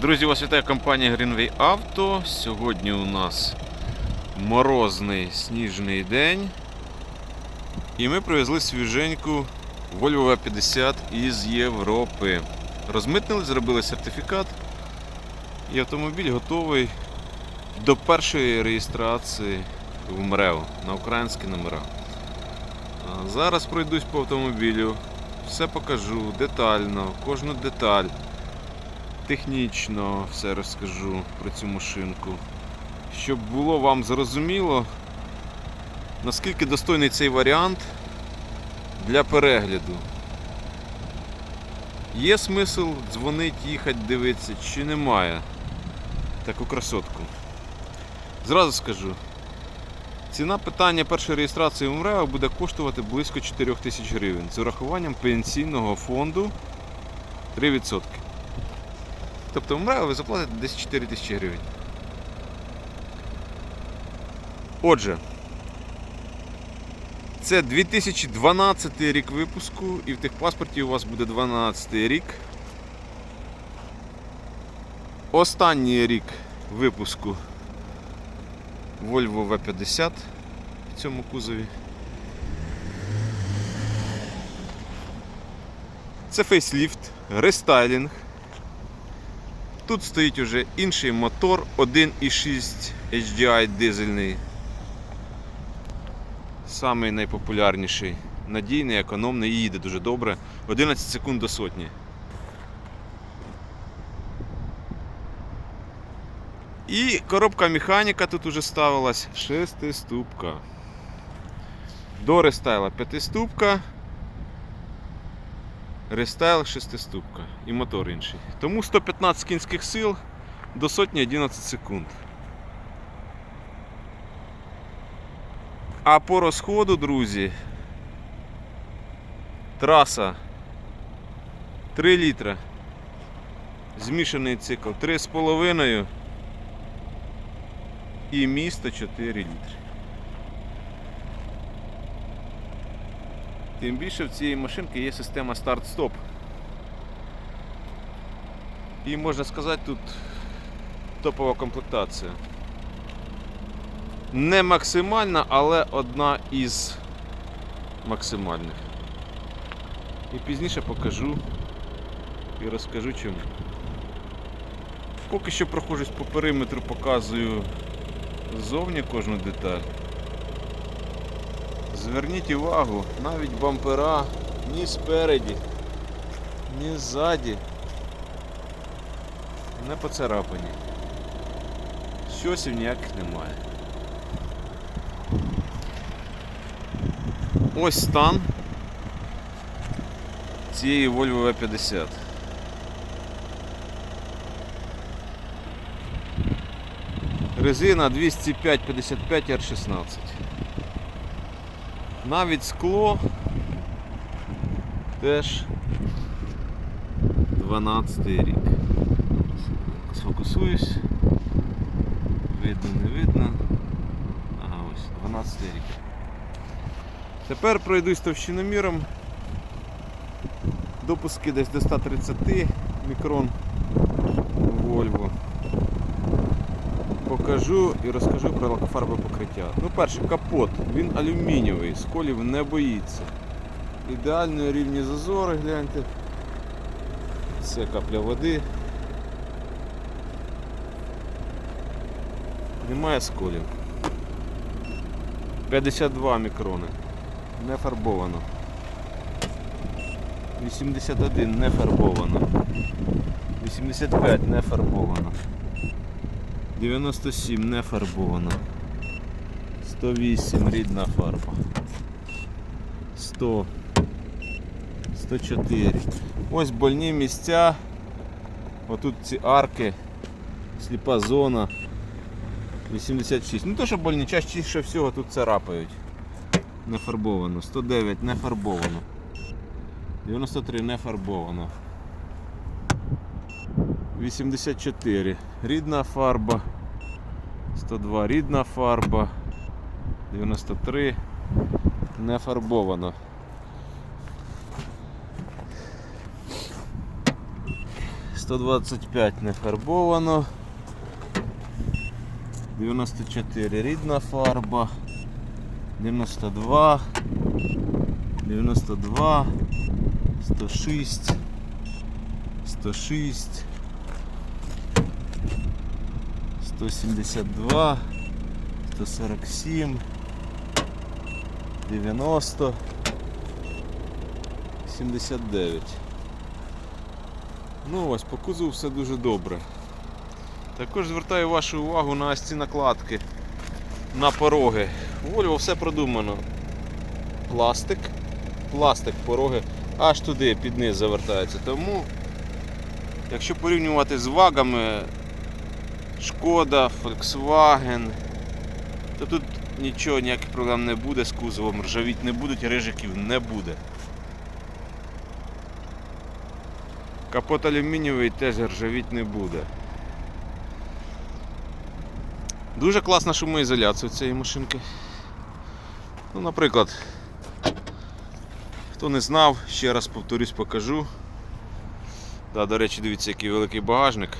Друзі, вас вітає компанія Greenway Auto. Сьогодні у нас морозний сніжний день. І ми привезли свіженьку Volvo V50 із Європи. Розмитнили, зробили сертифікат. І автомобіль готовий до першої реєстрації в МРЕО на українські номера. Зараз пройдусь по автомобілю, все покажу детально, кожну деталь. Технічно все розкажу про цю машинку. Щоб було вам зрозуміло, наскільки достойний цей варіант для перегляду. Є смисл дзвонити, їхати, дивитися, чи немає таку красотку. Зразу скажу. Ціна питання першої реєстрації в МРЕО буде коштувати близько 4 тисяч гривень з урахуванням пенсійного фонду 3%. Тобто МРЕО ви заплатите десь 4 тисячі гривень. Отже, це 2012 рік випуску і в техпаспорті у вас буде 12 рік. Останній рік випуску Volvo V50 в цьому кузові. Це фейсліфт, рестайлінг. Тут стоїть уже інший мотор 1.6 HDI дизельний. Самий найпопулярніший, надійний, економний і їде дуже добре. 11 секунд до сотні. І коробка механіка тут уже ставилась шестиступка. До рестайла п'ятиступка. Рестайл шестиступка і мотор інший. Тому 115 кінських сил до сотні 11 секунд. А по розходу, друзі, траса 3 літра. Змішаний цикл 3,5 і місто 4 літри. Тим більше в цієї машинки є система старт-стоп. І можна сказати, тут топова комплектація. Не максимальна, але одна із максимальних. І пізніше покажу і розкажу чому. Поки що проходжусь по периметру, показую ззовні кожну деталь. Зверніть увагу, навіть бампера ні спереді, ні ззаді не поцарапані. Щосів ніяких немає. Ось стан цієї Volvo V50. Резина 205-55 R16. Навіть скло теж 12 рік. Сфокусуюсь. Видно, не видно. Ага, ось, 12 рік. Тепер пройдусь товщиноміром. Допуски десь до 130 мікрон Volvo. Покажу і розкажу про лакофарбове покриття. Ну, перше, капот, він алюмінієвий, сколів не боїться. Ідеально рівні зазори, гляньте. Це капля води. Немає сколів. 52 мікрони. Не фарбовано. 81 не фарбовано. 85 не фарбовано. 97 не фарбовано. 108 рідна фарба. 100. 104. Ось больні місця. Отут ці арки. Сліпа зона. 86. Ну то, що больні, частіше всього тут царапають. Не фарбовано. 109 не фарбовано. 93 не фарбовано. 84 рідна фарба. 102 рідна фарба. 93 не фарбовано. 125 не фарбовано. 94 рідна фарба. 92. 92. 106. 106. 172. 147. 90. 79. Ну ось, по кузову все дуже добре. Також звертаю вашу увагу на ось ці накладки на пороги. Volvo все продумано. Пластик, пластик, пороги аж туди під низ завертається. Тому, якщо порівнювати з вагами Шкода, Volkswagen, то тут нічого, ніяких проблем не буде з кузовом, ржавіть не будуть, рижиків не буде. Капот алюмінієвий теж ржавіть не буде. Дуже класна шумоізоляція цієї машинки. Ну, наприклад, хто не знав, ще раз повторюсь, покажу. Да, до речі, дивіться, який великий багажник.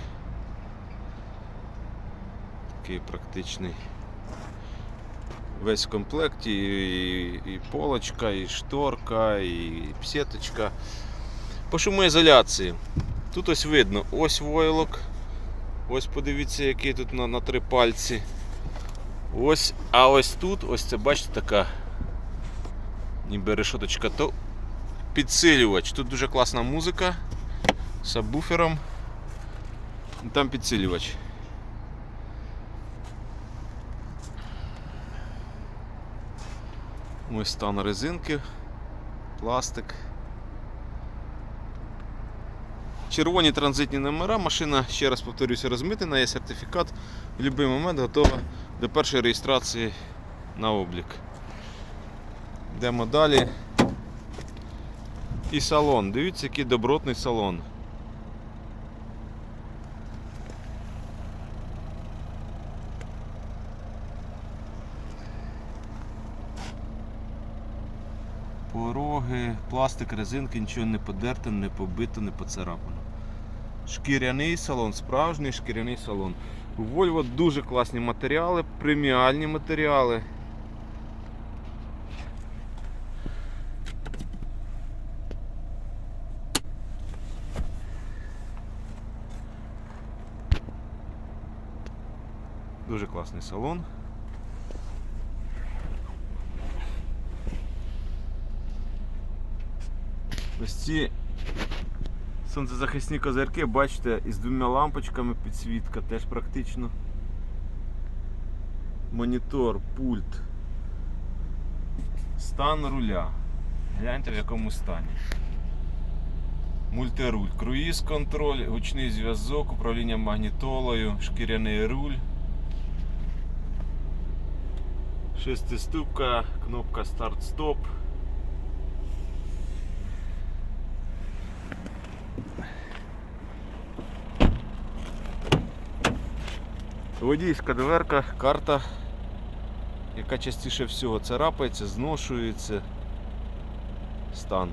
Такий практичний. Весь в комплекті, і, і полочка, і шторка, і сіточка. По шумоізоляції. Тут ось видно, ось войлок. Ось подивіться, який тут на, на три пальці. Ось, а ось тут, ось це бачите така ніби решоточка, то підсилювач. Тут дуже класна музика з сабвуфером. Там підсилювач. Ось стан резинки, пластик. Червоні транзитні номера, машина, ще раз повторюся, розмитена, є сертифікат, в будь-який момент готова до першої реєстрації на облік. Йдемо далі. І салон. Дивіться, який добротний салон. Пороги, пластик, резинки, нічого не подерто, не побито, не поцарапано. Шкіряний салон, справжній шкіряний салон. У Volvo дуже класні матеріали, преміальні матеріали. Дуже класний салон. Ось ці сонцезахисні козирки, бачите, із двома лампочками підсвітка, теж практично. Монітор, пульт. Стан руля. Гляньте в якому стані. Мультируль, круїз контроль, гучний зв'язок, управління магнітолою, шкіряний руль. Шестиступка, кнопка старт-стоп. Водійська дверка, карта, яка частіше всього царапається, зношується стан.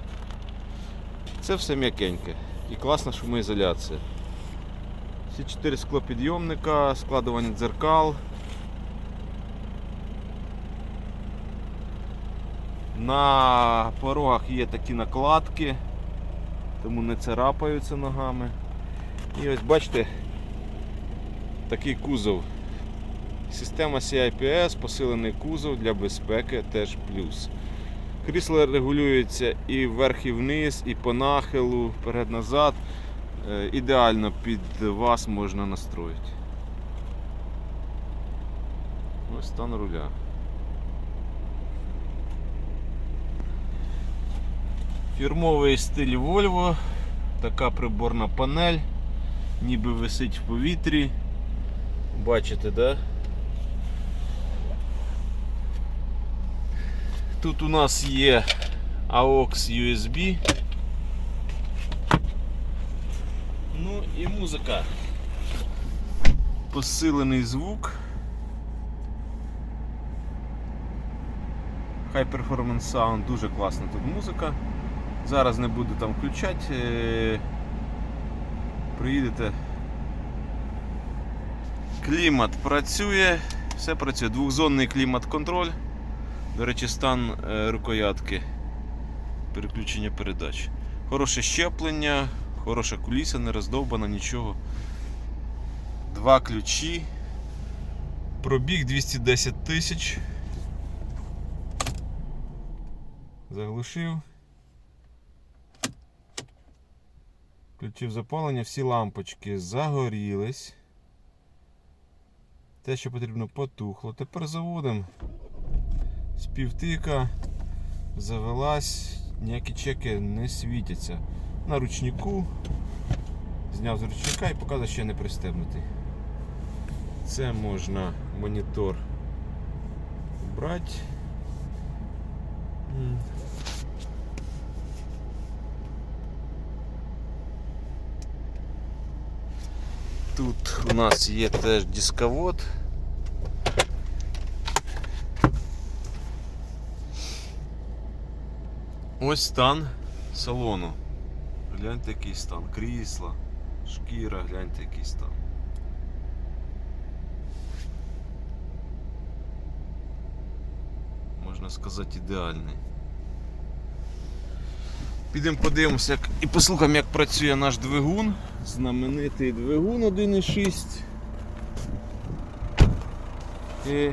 Це все м'якеньке і класна шумоізоляція. Всі чотири склопідйомника, складування дзеркал. На порогах є такі накладки, тому не царапаються ногами. І ось бачите, такий кузов. Система CIPS, посилений кузов для безпеки теж плюс. Крісло регулюється і вверх, і вниз, і по нахилу, вперед-назад. Е, Ідеально під вас можна настроїти. Ось стан руля. Фірмовий стиль Volvo, така приборна панель, ніби висить в повітрі. Бачите, да? Тут у нас є AUX USB. Ну і музика. Посилений звук. High Performance Sound, дуже класна тут музика. Зараз не буду там включати. е, Приїдете. Клімат працює, все працює. Двохзонний клімат-контроль. До речі, стан е, рукоятки переключення передач. Хороше щеплення, хороша куліса, не роздовбана, нічого. Два ключі. Пробіг 210 тисяч. Заглушив. Включив запалення, всі лампочки загорілись. Те, що потрібно, потухло. Тепер заводимо. З півтика завелась, ніякі чеки не світяться. На ручнику. Зняв з ручника і показує, що не пристебнутий. Це можна монітор брати. Тут у нас є теж дисковод. Ось стан салону. Гляньте, який стан. Крісла, шкіра, гляньте, який стан. Можна сказати, ідеальний. Підемо подивимося і послухаємо, як працює наш двигун. Знаменитий двигун 1.6. І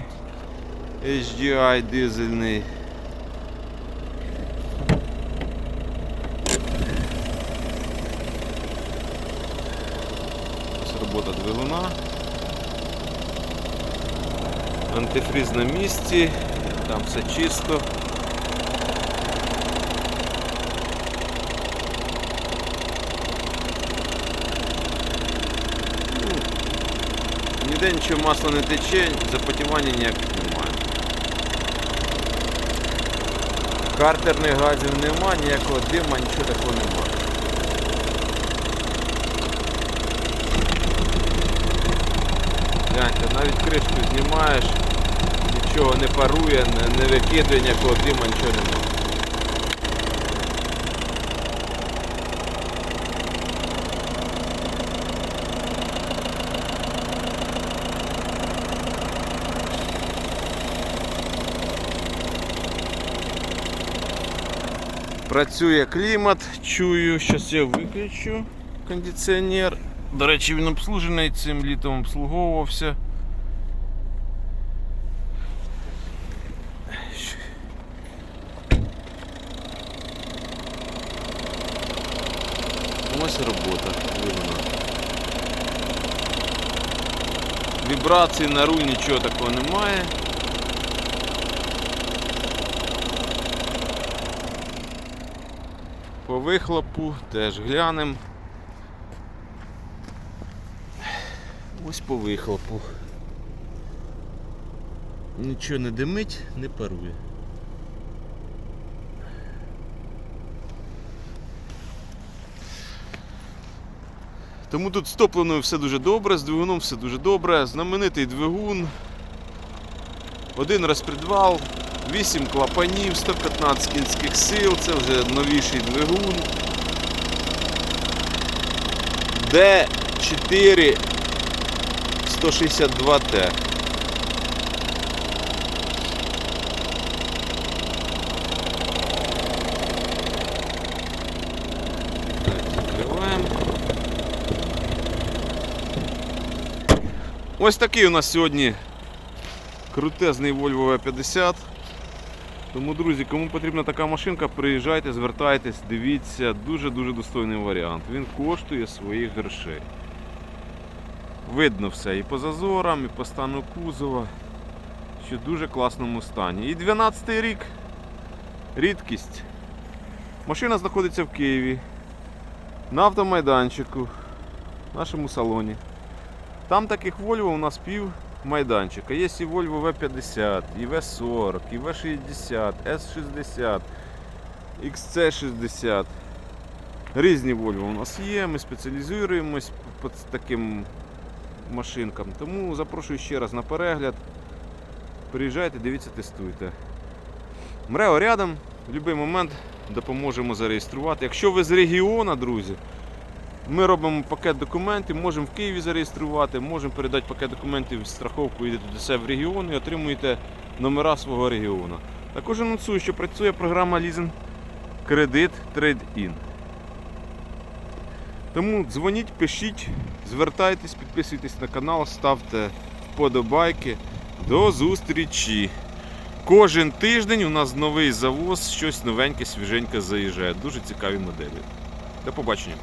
HDI дизельний. Робота двигуна. Антифриз на місці, там все чисто. Ну, Нічого масла не тече, запотівання ніяких немає. Картерних газів нема, ніякого дима, нічого такого немає. Гляньте, навіть кришку знімаєш, нічого не парує, не викидує ніякого дима, нічого немає. Працює клімат, чую, зараз я виключу кондиціонер. До речі, він обслужений цим літом обслуговувався. Ось робота видно. Вібрацій на руль нічого такого немає. Вихлопу теж глянемо. Ось по вихлопу. Нічого не димить, не парує. Тому тут з топливною все дуже добре, з двигуном все дуже добре. Знаменитий двигун. Один розпредвал, 8 клапанів, 115 кінських сил, це вже новіший двигун. Д4 162Т. Так, закриваємо. Ось такий у нас сьогодні крутезний Volvo V50. Тому, друзі, кому потрібна така машинка, приїжджайте, звертайтесь, дивіться, дуже-дуже достойний варіант. Він коштує своїх грошей. Видно все і по зазорам, і по стану кузова, що в дуже класному стані. І 12 й рік рідкість. Машина знаходиться в Києві на автомайданчику, в нашому салоні. Там таких Volvo у нас пів майданчика. Є і Volvo V50, і V40, і V60, S60, XC60. Різні Volvo у нас є, ми спеціалізуємось по таким машинкам. Тому запрошую ще раз на перегляд. Приїжджайте, дивіться, тестуйте. Мрео рядом, в будь-який момент допоможемо зареєструвати. Якщо ви з регіону, друзі, Ми робимо пакет документів, можемо в Києві зареєструвати, можемо передати пакет документів страховку, їдете до себе в регіон і отримуєте номера свого регіону. Також анонсую, що працює програма Лізинг Кредит Trade-In. Тому дзвоніть, пишіть, звертайтесь, підписуйтесь на канал, ставте вподобайки. До зустрічі! Кожен тиждень у нас новий завоз, щось новеньке, свіженьке заїжджає. Дуже цікаві моделі. До побачення.